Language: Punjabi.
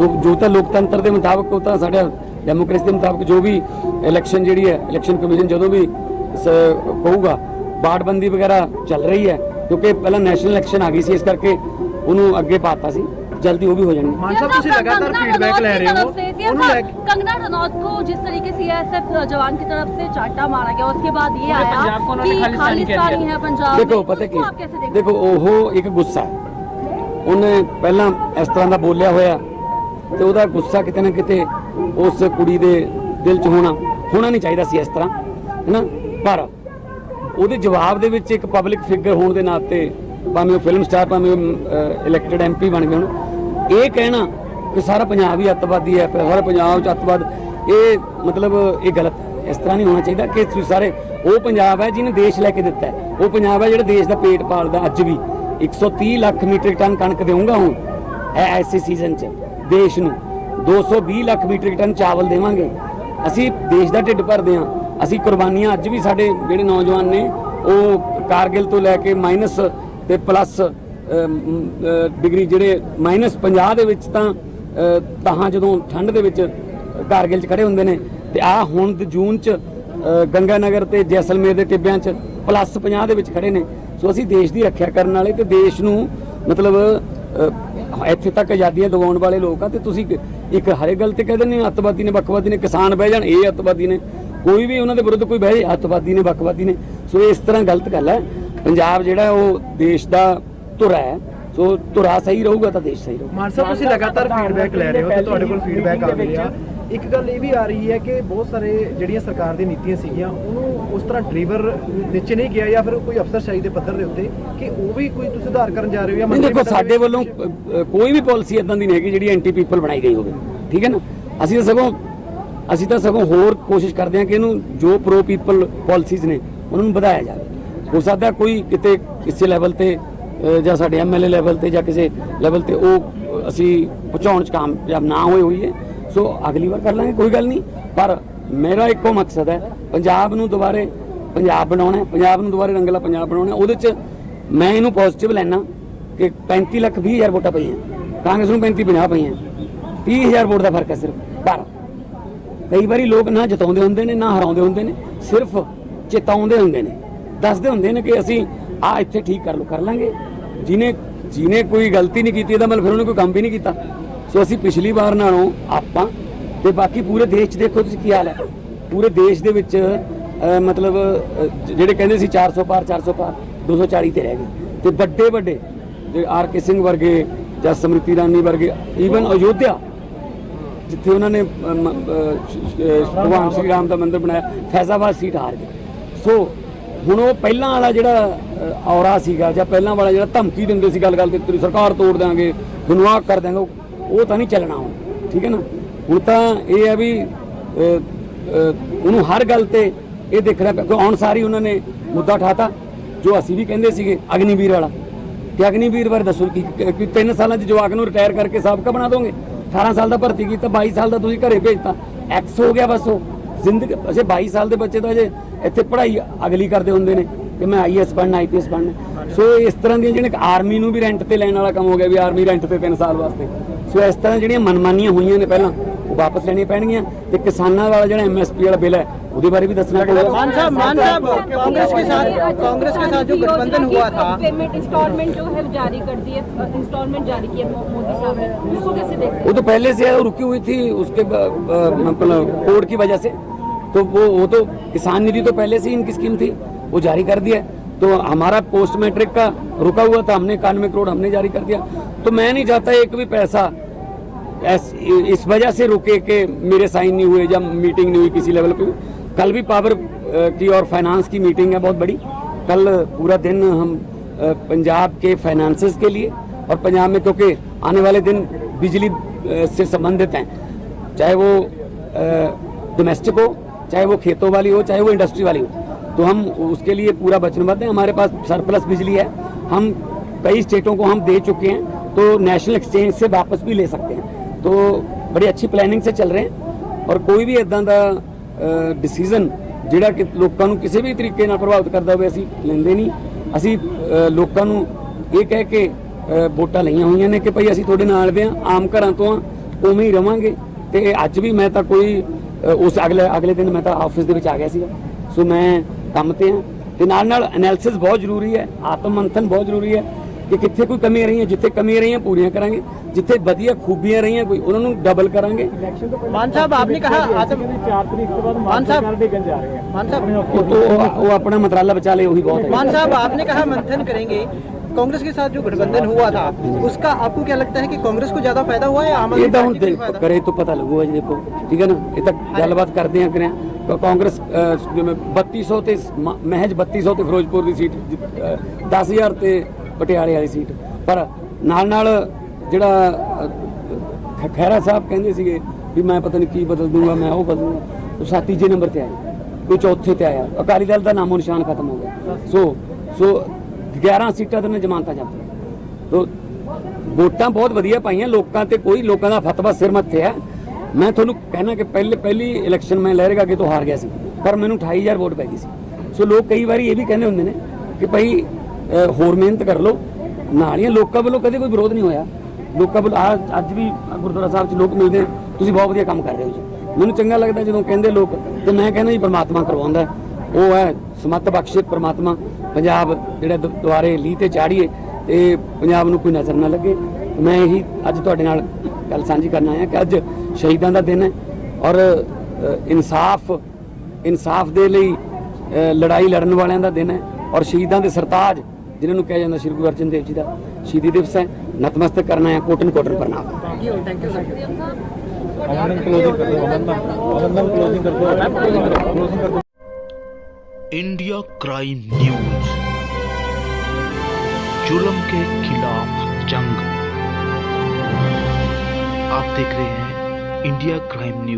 ਸੋ ਜੋ ਤਾਂ ਲੋਕਤੰਤਰ ਦੇ ਮੁਤਾਬਕ ਉਹ ਤਾਂ ਸਾਡਾ ਡੈਮੋਕ੍ਰੇਸੀ ਦੇ ਮੁਤਾਬਕ ਜੋ ਵੀ ਇਲੈਕਸ਼ਨ ਜਿਹੜੀ ਹੈ ਇਲੈਕਸ਼ਨ ਕਮਿਸ਼ਨ ਜਦੋਂ ਵੀ ਸ- ਕਹੂਗਾ ਬਾੜਬੰਦੀ ਵਗੈਰਾ ਚੱਲ ਰਹੀ ਹੈ ਕਿਉਂਕਿ ਪਹਿਲਾਂ ਨੈਸ਼ਨਲ ਇਲੈਕਸ਼ਨ ਆ ਗਈ ਸੀ ਇਸ ਕਰਕੇ ਉਹਨੂੰ ਅੱਗੇ ਪਾਤਾ ਸੀ ਜਲਦੀ ਉਹ ਵੀ ਹੋ ਜਾਣੀ मान साहब ਤੁਸੀਂ लगातार फीडबैक ले रहे हो उन्होंने ले- कंगना रनौत को जिस तरीके से एसएफ जवान की तरफ से चाटा मारा गया उसके बाद ये आया पंजाब को उन्होंने कि खालिस्तानी कह खालिस्तानी दिया। है पंजाब ਦੇਖੋ में। ਪਤਾ उसको आप कैसे ਕੀ देखते ਦੇਖੋ ਉਹ ਇੱਕ ਗੁੱਸਾ ਹੈ ਉਹਨੇ ਪਹਿਲਾਂ ਇਸ ਤਰ੍ਹਾਂ ਦਾ ਬੋਲਿਆ ਹੋਇਆ ਤੇ ਉਹਦਾ ਗੁੱਸਾ ਕਿਤੇ ਨਾ ਕਿਤੇ ਉਸ ਕੁੜੀ ਦੇ ਦਿਲ 'ਚ ਹੋਣਾ ਹੋਣਾ ਨਹੀਂ ਚਾਹੀਦਾ ਸੀ ਇਸ ਤਰ੍ਹਾਂ, ਹੈਨਾ? ਪਰ ਉਹਦੇ ਜਵਾਬ ਦੇ ਵਿੱਚ ਇੱਕ ਪਬਲਿਕ ਫਿਗਰ ਹੋਣ ਦੇ ਨਾਤੇ ਭਾਵੇਂ ਉਹ ਫਿਲਮ ਸਟਾਰ ਭਾਵੇਂ ਉਹ ਇਲੈਕਟਡ ਐਮਪੀ ਬਣ ਗਏ ਹੁਣ, ਇਹ ਕਹਿਣਾ ਕਿ ਸਾਰਾ ਪੰਜਾਬ ਹੀ ਅੱਤਵਾਦੀ ਹੈ, ਸਾਰਾ ਪੰਜਾਬ 'ਚ ਅੱਤਵਾਦ, ਇਹ ਮਤਲਬ ਇਹ ਗਲਤ ਇਸ ਤਰ੍ਹਾਂ ਨਹੀਂ ਹੋਣਾ ਚਾਹੀਦਾ ਕਿ ਤੁਸੀਂ ਸਾਰੇ, ਉਹ ਪੰਜਾਬ ਹੈ ਜਿਹਨੇ ਦੇਸ਼ ਲੈ ਕੇ ਦਿੱਤਾ ਉਹ ਪੰਜਾਬ ਹੈ ਜਿਹੜਾ ਦੇਸ਼ ਦਾ ਪੇਟ ਪਾਲਦਾ, ਅੱਜ ਵੀ। 130 ਲੱਖ ਮੀਟ੍ਰਿਕ ਟਨ ਕਣਕ ਦੇਵਾਂਗਾ ਹੁਣ। ਐਸੇ ਸੀਜ਼ਨ 'ਚ। ਦੇਸ਼ ਨੂੰ 220 ਲੱਖ ਮੀਟ੍ਰਿਕ ਟਨ ਚਾਵਲ ਦੇਵਾਂਗੇ। ਅਸੀਂ ਦੇਸ਼ ਦਾ ਢਿੱਡ ਭਰਦੇ ਹਾਂ। ਅਸੀਂ ਕੁਰਬਾਨੀਆਂ ਅੱਜ ਵੀ ਸਾਡੇ ਜਿਹੜੇ ਨੌਜਵਾਨ ਨੇ ਉਹ ਕਾਰਗਿਲ ਤੋਂ ਲੈ ਕੇ ਮਾਈਨਸ ਤੇ ਪਲੱਸ ਡਿਗਰੀ ਜਿਹੜੇ ਮਾਈਨਸ 50 ਦੇ ਵਿੱਚ ਤਾਂ ਅ, ਜਦੋਂ ਠੰਡ ਦੇ ਵਿੱਚ ਕਾਰਗਿਲ 'ਚ ਖੜੇ ਹੁੰਦੇ ਨੇ। ਤੇ ਆ ਹੁਣ ਜੂਨ 'ਚ ਅ, ਗੰਗਾ ਨਗਰ ਤੇ ਜੈਸਲਮੇਰ ਦੇ ਟਿੱਬਿਆਂ 'ਚ ਪਲੱਸ 50 ਦੇ ਵਿੱਚ ਖੜੇ ਨੇ। ਸੋ ਅਸੀਂ ਦੇਸ਼ ਦੀ ਰੱਖਿਆ ਕਰਨ ਵਾਲੇ ਤੇ ਦੇਸ਼ ਨੂੰ ਮਤਲਬ ਇੱਥੇ ਤੱਕ ਆਜ਼ਾਦੀਆਂ ਦਿਵਾਉਣ ਵਾਲੇ ਲੋਕ ਆ ਤੇ ਤੁਸੀਂ ਇੱਕ- ਹਰੇ ਗੱਲ ਤੇ ਕਹਿ ਦਿੰਦੇ ਹੋ ਅੱਤਵਾਦੀ ਨੇ ਵੱਖਵਾਦੀ ਨੇ ਕਿਸਾਨ ਬਹਿ ਜਾਣ ਇਹ ਅੱਤਵਾਦੀ ਨੇ। ਕੋਈ ਵੀ ਉਹਨਾਂ ਦੇ ਵਿਰੁੱਧ ਕੋਈ ਬਹਿ ਜਾਏ ਅੱਤਵਾਦੀ ਨੇ ਵੱਖਵਾਦੀ ਨੇ। ਸੋ ਇਸ ਤਰ੍ਹਾਂ ਗਲਤ ਗੱਲ ਹੈ। ਪੰਜਾਬ ਜਿਹੜਾ ਉਹ ਦੇਸ਼ ਦਾ ਧੁਰਾ ਹੈ ਸੋ ਧੁਰਾ ਸਹੀ ਰਹੂਗਾ ਤਾਂ ਦੇਸ਼ ਸਹੀ ਰਹੂਗਾ। ਮਾਨ ਸਾਹਿਬ ਤੁਸੀਂ ਲਗਾਤਾਰ ਫੀਡਬੈਕ ਲੈ ਰਹੇ ਹੋ ਤੇ ਤੁਹਾਡੇ ਕੋਲ ਫੀਡਬੈਕ ਆ ਰਹੀ ਆ। ਇੱਕ ਗੱਲ ਇਹ ਵੀ ਆ ਰਹੀ ਹੈ ਕਿ ਬਹੁਤ ਸਾਰੇ ਜਿਹੜੀਆਂ ਸਰਕਾਰ ਦੀਆਂ ਨੀਤੀਆਂ ਸੀਗੀਆਂ ਉਹਨੂੰ ਉਸ ਤਰ੍ਹਾਂ ਡਰਾਈਵਰ ਨੀਚੇ ਨਹੀਂ ਗਿਆ ਜਾਂ ਫਿਰ ਕੋਈ ਅਫਸਰਸ਼ਾਹੀ ਦੇ ਪੱਧਰ ਦੇ ਉੱਤੇ ਕਿ ਉਹ ਵੀ ਕੋਈ ਤੁਸੀਂ ਸੁਧਾਰ ਕਰਨ ਜਾ ਰਹੇ ਹੋ ਜਾਂ ਨਹੀਂ ਦੇਖੋ ਸਾਡੇ ਵੱਲੋਂ ਕੋਈ ਵੀ ਪਾਲਿਸੀ ਇਦਾਂ ਦੀ ਨਹੀਂ ਹੈਗੀ ਜਿਹੜੀ ਐਂਟੀ ਪੀਪਲ ਬਣਾਈ ਗਈ ਹੋਵੇ। ਠੀਕ ਹੈ ਨਾ? ਅਸੀਂ ਤਾਂ ਸਗੋਂ ਅਸੀਂ ਤਾਂ ਸਗੋਂ ਹੋਰ ਕੋਸ਼ਿਸ਼ ਕਰਦੇ ਹਾਂ ਕਿ ਇਹਨੂੰ ਜੋ ਪ੍ਰੋ ਪੀਪਲ ਪਾਲਿਸੀਜ਼ ਨੇ ਉਹਨਾਂ ਨੂੰ ਵਧਾਇਆ ਜਾਵੇ। ਹੋ ਸਕਦਾ ਕੋਈ ਕਿਤੇ ਕਿਸੇ ਲੈਵਲ ਤੇ ਜਾਂ ਸਾਡੇ ਐਮਐਲਏ ਲੈਵਲ ਤੇ ਜਾਂ ਕਿਸੇ ਲੈਵਲ ਤੇ ਉਹ ਅਸੀਂ ਪਹੁੰਚਾਉਣ ਚ ਕਾਮਯਾਬ ਨਾ ਹੋਏ ਹੋਈ ਹੈ ਸੋ ਅਗਲੀ ਵਾਰ ਕਰ ਲਾਂਗੇ ਕੋਈ ਗੱਲ ਨਹੀਂ। ਪਰ ਮੇਰਾ ਇੱਕੋ ਮਕਸਦ ਹੈ ਪੰਜਾਬ ਨੂੰ ਦੁਬਾਰੇ ਪੰਜਾਬ ਬਣਾਉਣਾ ਪੰਜਾਬ ਨੂੰ ਦੁਬਾਰੇ ਰੰਗਲਾ ਪੰਜਾਬ ਬਣਾਉਣਾ ਉਹਦੇ ਚ ਮੈਂ ਇਹਨੂੰ ਪੋਜ਼ਿਟਿਵ ਲੈਣਾ ਕਿ 35 ਲੱਖ 20 ਹਜ਼ਾਰ ਵੋਟਾਂ ਪਈਆਂ। ਕਾਂਗਰਸ ਨੂੰ 35 50 ਪਈਆਂ। 30 ਹਜ਼ਾਰ ਵੋਟ ਦਾ ਫ਼ਰਕ ਹੈ ਸਿਰਫ ਪਰ ਕਈ ਵਾਰੀ ਲੋਕ ਨਾ ਜਿਤਾਉਂਦੇ ਹੁੰਦੇ ਨੇ, ਨਾ ਹਰਾਉਂਦੇ ਹੁੰਦੇ ਨੇ, ਸਿਰਫ ਚੇਤਾਉਂਦੇ ਹੁੰਦੇ ਨੇ। ਦੱਸਦੇ ਹੁੰਦੇ ਨੇ ਕਿ ਅਸੀਂ ਆ ਇੱਥੇ ਠੀਕ ਕਰ ਲੋ ਕਰ ਲਾਂਗੇ। ਜਿਨੇ ਜਿਨੇ ਕੋਈ ਗਲਤੀ ਨਹੀਂ ਕੀਤੀ ਇਹਦਾ ਮਤਲਬ ਫਿਰ ਉਹਨੇ ਕੋਈ ਕੰਮ ਵੀ ਨਹੀਂ ਕੀਤਾ। ਸੋ ਅਸੀਂ ਪਿਛਲੀ ਵਾਰ ਨਾਲੋਂ ਆਪਾਂ ਤੇ ਬਾਕੀ ਪੂਰੇ ਦੇਸ਼ 'ਚ ਦੇਖੋ ਤੁਸੀਂ ਕੀ ਹਾਲ ਹੈ। ਪੂਰੇ ਦੇਸ਼ ਦੇ ਵਿੱਚ ਮਤਲਬ ਜਿਹੜੇ ਕਹਿੰਦੇ ਸੀ 400 ਪਾਰ 400 ਪਾਰ 240 ਤੇ ਰਹਿ ਗਏ। ਤੇ ਵੱਡੇ ਵੱਡੇ ਜਿਹੜੇ ਆਰ ਕੇ ਸਿੰਘ ਵਰਗੇ ਜਾਂ ਸਮ੍ਰਿਤੀ ਇਰਾਨੀ ਵਰਗੇ ਈਵਨ ਅਯੋਧਿਆ, ਜਿੱਥੇ ਉਹਨਾਂ ਨੇ ਭਗਵਾਨ ਸ਼੍ਰੀ ਰਾਮ ਦਾ ਮੰਦਿਰ ਬਣਾਇਆ, ਫੈਜ਼ਾਬਾਦ ਸੀਟ ਹਾਰ ਗਏ ਸੋ, ਹੁਣ ਉਹ ਪਹਿਲਾਂ ਵਾਲਾ ਜਿਹੜਾ ਔਰਾ ਸੀਗਾ ਜਾਂ ਪਹਿਲਾਂ ਵਾਲਾ ਜਿਹੜਾ ਧਮਕੀ ਦਿੰਦੇ ਸੀ ਗੱਲ ਗੱਲ ਤੇ, ਤੇਰੀ ਸਰਕਾਰ ਤੋੜ ਦਾਂਗੇ ਤੁਹਾਨੂੰ ਕਰ ਦਾਂਗੇ ਉਹ- ਉਹ ਤਾਂ ਨਹੀਂ ਚੱਲਣਾ ਹੁਣ। ਠੀਕ ਹੈ ਨਾ? ਹੁਣ ਤਾਂ ਇਹ ਹੈ ਵੀ ਉਹਨੂੰ ਹਰ ਗੱਲ ਤੇ ਇਹ ਦੇਖਣਾ ਪਿਆ ਆਉਣ ਸਾਰੀ ਉਹਨਾਂ ਨੇ ਮੁੱਦਾ ਉਠਾਤਾ, ਜੋ ਅਸੀਂ ਵੀ ਕਹਿੰਦੇ ਸੀਗੇ, ਅਗਨੀਵੀਰ ਵਾਲਾ। ਕਿ ਅਗਨੀਵੀਰ ਬਾਰੇ ਦੱਸੋ ਕਿ ਕਿ- 3 ਸਾਲਾਂ ਚ ਜਵਾਕ ਨੂੰ ਰਿਟਾਇਰ ਕਰਕੇ ਸਾਬਕਾ ਬਣਾ ਦੋਗੇ? 18 ਸਾਲ ਦਾ ਭਰਤੀ ਕੀਤਾ 22 ਸਾਲ ਦਾ ਤੁਸੀਂ ਘਰੇ ਭੇਜਤਾ। ਐਕਸ ਹੋ ਗਿਆ ਬਸ ਉਹ। ਜ਼ਿੰਦਗੀ ਅਜੇ 22 ਸਾਲ ਦੇ ਬੱਚੇ ਤਾਂ ਅਜੇ ਇੱਥੇ ਪੜ੍ਹਾਈ ਅਗਲੀ ਕਰਦੇ ਹੁੰਦੇ ਨੇ, ਕਿ ਮੈਂ ਆਈਐਸ ਪੜ੍ਹਨਾ ਆਈਪੀਐਸ ਪੜ੍ਹਨਾ ਸੋ ਇਸ ਤਰ੍ਹਾਂ ਦੀਆਂ ਜਿਹੜੇ ਆਰਮੀ ਨੂੰ ਵੀ ਰੈਂਟ ਤੇ ਲੈਣ ਵਾਲਾ ਕੰਮ ਹੋ ਗਿਆ, ਵੀ ਆਰਮੀ ਰੈਂਟ ਤੇ 3 ਸਾਲ ਵਾਸਤੇ। ਸੋ ਇਸ ਤਰ੍ਹਾਂ ਜਿਹੜੀਆਂ ਮਨਮਾਨੀਆਂ ਹੋਈਆਂ ਨੇ ਪਹਿਲਾਂ ਵਾਪਸ ਲੈਣੀਆਂ ਪੈਣਗੀਆਂ ਤੇ ਕਿਸਾਨਾਂ ਵਾਲਾ ਜਿਹੜਾ ਐਮਐਸਪੀ ਵਾਲਾ ਬਿੱਲ ਹੈ ਉਹਦੇ ਬਾਰੇ ਵੀ ਦੱਸਣਾ ਪਊਗਾ मान साहब मान साहब कांग्रेस के साथ कांग्रेस के साथ जो गठबंधन हुआ था पेमेंट इंस्टॉलमेंट जो है जारी कर दी है इंस्टॉलमेंट जारी किया मोदी साहब ने उसको कैसे देखते वो तो पहले से है वो रुकी हुई थी उसके ब- ब- मतलब कोड की वजह से तो वो वो तो किसान निधि तो पहले से ही इनकी स्कीम थी वो जारी कर दिया तो हमारा पोस्ट मैट्रिक का रुका हुआ था हमने इक्यानवे करोड़ हमने जारी कर दिया तो मैं नहीं चाहता एक भी पैसा ऐस, इस वजह से रुके कि मेरे साइन नहीं हुए जब मीटिंग नहीं हुई किसी लेवल पे। कल भी पावर की और फाइनेंस की मीटिंग है बहुत बड़ी। कल पूरा दिन हम पंजाब के फाइनेंसेस के लिए और पंजाब में, क्योंकि आने वाले दिन बिजली से संबंधित हैं। चाहे वो डोमेस्टिक हो, चाहे वो खेतों वाली हो, चाहे वो इंडस्ट्री वाली हो। तो हम उसके लिए पूरा वचनबद्ध हैं। हमारे पास सरप्लस बिजली है। हम कई स्टेटों को हम दे चुके हैं। तो नेशनल एक्सचेंज से वापस भी ले सकते हैं। तो बड़ी अच्छी प्लानिंग से चल रहे हैं ਔਰ ਕੋਈ ਵੀ ਇਦਾਂ ਦਾ ਡਿਸੀਜਨ ਜਿਹੜਾ ਕਿ ਲੋਕਾਂ ਨੂੰ ਕਿਸੇ ਵੀ ਤਰੀਕੇ ਨਾਲ ਪ੍ਰਭਾਵਿਤ ਕਰਦਾ ਹੋਵੇ ਅਸੀਂ ਲੈਂਦੇ ਨਹੀਂ ਅਸੀਂ ਅ, ਲੋਕਾਂ ਨੂੰ ਇਹ ਕਹਿ ਕੇ ਅ, ਵੋਟਾਂ ਲਈਆਂ ਹੋਈਆਂ ਨੇ ਕਿ ਭਈ ਅਸੀਂ ਤੁਹਾਡੇ ਨਾਲ ਦੇ ਆ ਆਮ ਘਰਾਂ ਤੋਂ ਆ ਉਵੇਂ ਹੀ ਰਵਾਂਗੇ ਤੇ ਅੱਜ ਵੀ ਮੈਂ ਤਾਂ ਕੋਈ ਅ, ਉਸ ਅਗਲੇ ਅਗਲੇ ਦਿਨ ਮੈਂ ਤਾਂ ਆਫਿਸ ਦੇ ਵਿੱਚ ਆ ਗਿਆ ਸੀਗਾ ਸੋ ਮੈਂ ਕੰਮ ਤੇ ਹਾਂ ਤੇ ਨਾਲ ਨਾਲ ਐਨਾਲਿਸਿਸ ਬਹੁਤ ਜ਼ਰੂਰੀ ਹੈ ਆਤਮ ਮੰਥਨ ਬਹੁਤ ਜ਼ਰੂਰੀ ਹੈ ਕਿ ਕਿੱਥੇ ਕੋਈ ਕਮੀਆਂ ਰਹੀਆਂ ਜਿੱਥੇ ਕਮੀਆਂ ਰਹੀਆਂ ਪੂਰੀਆਂ ਕਰਾਂਗੇ ਜਿੱਥੇ ਵਧੀਆ ਖੂਬੀਆਂ ਰਹੀਆਂ ਕੋਈ ਉਹਨਾਂ ਨੂੰ ਡਬਲ ਕਰਾਂਗੇ मान साहब आपने कहा आतम मान साहब मान साहब ਉਹ ਉਹ- ਉਹ ਆਪਣਾ ਮਤਰਾਲਾ ਬਚਾ ਲੇ ਉਹੀ ਬਹੁਤ ਹੈ मान साहब आपने कहा मंथन करेंगे कांग्रेस के साथ जो गठबंधन हुआ था उसका आपको क्या लगता है कि कांग्रेस को ज्यादा फायदा हुआ है या आम आदमी ਇਹ ਤਾਂ ਹੁਣ पार्टी को ਦੇਖ फायदा? ਕਰੇ ਤੋਂ ਪਤਾ ਲੱਗੂਗਾ ਜੀ ਦੇਖੋ ਠੀਕ ਹੈ ਨਾ ਇਹ ਤਾਂ ਗੱਲਬਾਤ ਕਰਦੇ ਆ ਕਰਿਆ ਕ- ਕਾਂਗਰਸ ਅਹ, ਜਿਵੇਂ 3200 ਤੇ ਸ- ਮ- ਮਹਿਜ 3200 ਤੇ ਫਿਰੋਜ਼ਪੁਰ ਦੀ ਸੀਟ ਜਿੱਤ- ਅਹ, 10000 ਤੇ ਪਟਿਆਲੇ ਵਾਲੀ ਸੀਟ ਪਰ ਨਾਲ ਨਾਲ ਜਿਹੜਾ ਅਹ, ਖਹਿਰਾ ਸਾਹਿਬ ਕਹਿੰਦੇ ਸੀਗੇ ਵੀ ਮੈਂ ਪਤਾ ਨਹੀਂ ਕੀ ਬਦਲ ਦੂੰਗਾ ਮੈਂ ਉਹ ਬਦਲੂੰਗਾ। ਉਹ ਸਾ ਤੀਜੇ ਨੰਬਰ ਤੇ ਆਏ। ਕੋਈ ਚੌਥੇ ਤੇ ਆਇਆ। ਅਕਾਲੀ ਦਲ ਦਾ ਨਾਮੋ ਨਿਸ਼ਾਨ ਖਤਮ ਹੋ ਗਿਆ। ਸੋ ਸੋ 11 ਸੀਟਾਂ ਤੇ ਨੇ ਜਮਾਨਤਾਂ ਜਾਂਦੀਆਂ ਤੋ ਵੋਟਾਂ ਬਹੁਤ ਵਧੀਆ ਪਾਈਆਂ। ਲੋਕਾਂ ਤੇ ਕੋਈ ਲੋਕਾਂ ਦਾ ਫਤਵਾ ਸਿਰ ਮੱਥੇ ਹੈ। ਮੈਂ ਤੁਹਾਨੂੰ ਕਹਿਣਾ ਕਿ ਪਹਿਲੇ ਪਹਿਲੀ ਇਲੈਕਸ਼ਨ ਮੈਂ ਲਹਿਰੇਗਾ ਅੱਗੇ ਤੋਂ ਹਾਰ ਗਿਆ ਸੀ। ਪਰ ਮੈਨੂੰ 28000 ਵੋਟ ਪੈ ਗਈ ਸੀ। ਸੋ ਲੋਕ ਕਈ ਵਾਰੀ ਇਹ ਵੀ ਕਹਿੰਦੇ ਹੁੰਦੇ ਨੇ ਕਿ ਭਾਈ ਹੋਰ ਮਿਹਨਤ ਕਰ ਲਓ। ਨਾਲੀਆਂ ਲੋਕਾਂ ਵੱਲੋਂ ਕਦੇ ਕੋਈ ਵਿਰੋਧ ਨਹੀਂ ਹੋਇਆ। ਲੋਕਾਂ ਵੱਲੋਂ ਆਹ ਅੱਜ ਵੀ ਗੁਰਦੁਆਰਾ ਸਾਹਿਬ 'ਚ ਲੋਕ ਮਿਲਦੇ ਤੁਸੀਂ ਬਹੁਤ ਵਧੀਆ ਕੰਮ ਕਰ ਰਹੇ ਹੋ ਜੀ। ਮੈਨੂੰ ਚੰਗਾ ਲੱਗਦਾ ਜਦੋਂ ਕਹਿੰਦੇ ਲੋਕ ਤੇ ਮੈਂ ਕਹਿੰਦਾ ਜੀ ਪਰਮਾਤਮਾ ਕਰਵਾਉਂਦਾ ਉਹ ਹੈ ਸਮਤ ਬਖਸ਼ਿਤ ਪਰਮਾਤਮਾ। ਪੰਜਾਬ ਜਿਹੜਾ ਦੁ- ਦੁਆਰੇ ਲੀ ਤੇ ਚਾੜੀਏ ਤੇ ਪੰਜਾਬ ਨੂੰ ਕੋਈ ਨਜ਼ਰ ਨਾ ਲੱਗੇ। ਮੈਂ ਇਹੀ ਅੱਜ ਤੁਹਾਡੇ ਨਾਲ ਗੱਲ ਸਾਂਝੀ ਕਰਨ ਆਇਆ ਕਿ ਅੱਜ ਸ਼ਹੀਦਾਂ ਦਾ ਦਿਨ ਹੈ ਔਰ ਇਨਸਾਫ ਇਨਸਾਫ ਦੇ ਲਈ ਲੜਾਈ ਲੜਨ ਵਾਲਿਆਂ ਦਾ ਦਿਨ ਹੈ। ਔਰ ਸ਼ਹੀਦਾਂ ਦੇ ਸਰਤਾਜ ਜਿਨ੍ਹਾਂ ਨੂੰ ਕਿਹਾ ਜਾਂਦਾ ਸ਼੍ਰੀ ਗੁਰੂ ਅਰਜਨ ਦੇਵ ਜੀ ਦਾ ਸ਼ਹੀਦੀ ਦਿਵਸ ਹੈ ਨਤਮਸਤਕ ਕਰਨਾ ਹੈ ਕੋਟਨ ਕੋਟਨ ਪ੍ਰਣਾਮ Thank you, thank you, sir. India crime news जुल्म के खिलाफ जंग आप देख रहे हैं इंडिया क्राइम न्यूज